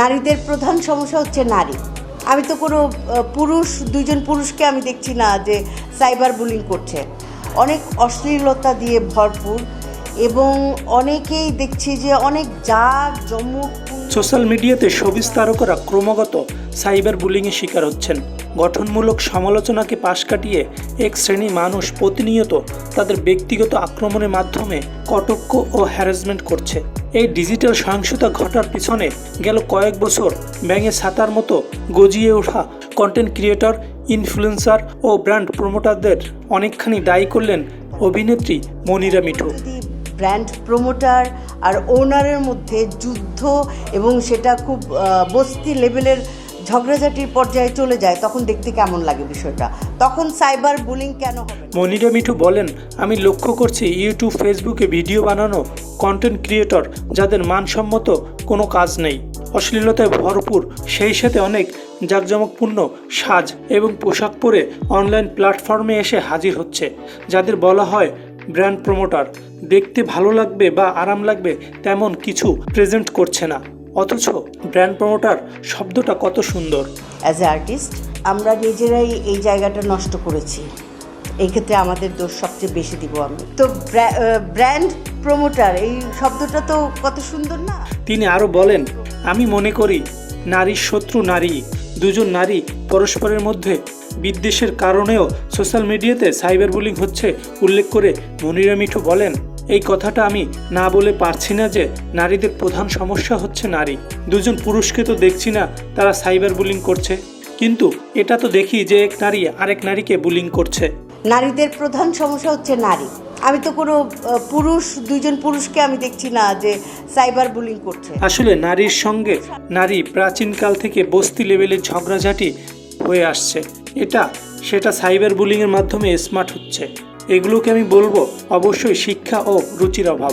নারীদের প্রধান সমস্যা হচ্ছে নারী। আমি তো কোনো পুরুষ, দুইজন পুরুষকে আমি দেখছি না যে সাইবার বুলিং করছে। অনেক অশ্লীলতা দিয়ে ভরপুর এবং অনেকেই দেখছি যে অনেক জাগ জমুক সোশ্যাল মিডিয়াতে সবিজ তারকরা ক্রমাগত সাইবার বুলিংয়ের শিকার হচ্ছেন। গঠনমূলক সমালোচনাকে পাশ কাটিয়ে এক শ্রেণি মানুষ প্রতিনিয়ত তাদের ব্যক্তিগত আক্রমণের মাধ্যমে কটক্ষ ও হ্যারাসমেন্ট করছে। এই ডিজিটাল সহিংসতা ঘটার পিছনে গেল কয়েক বছর ব্যাঙে ছাতার মতো গজিয়ে ওঠা কন্টেন্ট ক্রিয়েটর ইনফ্লুয়েন্সার ও ব্র্যান্ড প্রমোটারদের অনেকখানি দায়ী করলেন অভিনেত্রী মনিরা মিঠু। ব্র্যান্ড প্রমোটার আর ওনারের মধ্যে যুদ্ধ এবং সেটা খুব বস্তি লেভেলের ঝগড়াঝাটির পর্যায়ে চলে যায়, তখন দেখতে কেমন লাগে বিষয়টা? তখন সাইবার বুলিং কেন হবে? মনিরা মিঠু বলেন, আমি লক্ষ্য করছি ইউটিউব, ফেসবুকে ভিডিও বানানো কন্টেন্ট ক্রিয়েটর যাদের মানসম্মত কোনো কাজ নেই। অশ্লীলতায় ভরপুর, সেই সাথে অনেক জাঁকজমকপূর্ণ সাজ এবং পোশাক পরে অনলাইন প্ল্যাটফর্মে এসে হাজির হচ্ছে, যাদের বলা হয় ব্র্যান্ড প্রমোটার দেখতে ভালো লাগবে বা আরাম লাগবে তেমন কিছু প্রেজেন্ট করছে না। অথচ ব্র্যান্ড প্রমোটার শব্দটা কত সুন্দর। অ্যাজ এ আর্টিস্ট আমরা নিজেরাই এই জায়গাটা নষ্ট করেছি। এই ক্ষেত্রে আমাদের দোষ সবচেয়ে বেশি দিব আমি। তো ব্র্যান্ড প্রমোটার এই শব্দটা তো কত সুন্দর না? তিনি আরও বলেন আমি মনে করি নারীর শত্রু নারী দুজন নারী পরস্পরের মধ্যে বিদ্বেষের কারণেও সোশ্যাল মিডিয়াতে সাইবার বুলিং হচ্ছে উল্লেখ করে মনিরা মিঠু বলেন। এই কথাটা আমি না বলে পারছি না যে নারীদের প্রধান সমস্যা হচ্ছে নারী। দুজন পুরুষকে তো দেখছি না তারা সাইবার বুলিং করছে। কিন্তু এটা তো দেখি যে এক নারী আরেক নারীকে বুলিং করছে। নারীদের প্রধান সমস্যা হচ্ছে নারী। আমি তো কোনো পুরুষ দুইজন পুরুষকে আমি দেখছি না যে সাইবার বুলিং করছে। আসলে নারীর সঙ্গে নারী প্রাচীনকাল থেকে বস্তি লেভেলের ঝগড়াঝাটি হয়ে আসছে। এটা সেটা সাইবার বুলিংয়ের মাধ্যমে স্মার্ট হচ্ছে। এগুলোকে আমি বলব অবশ্যই শিক্ষা ও রুচির অভাব।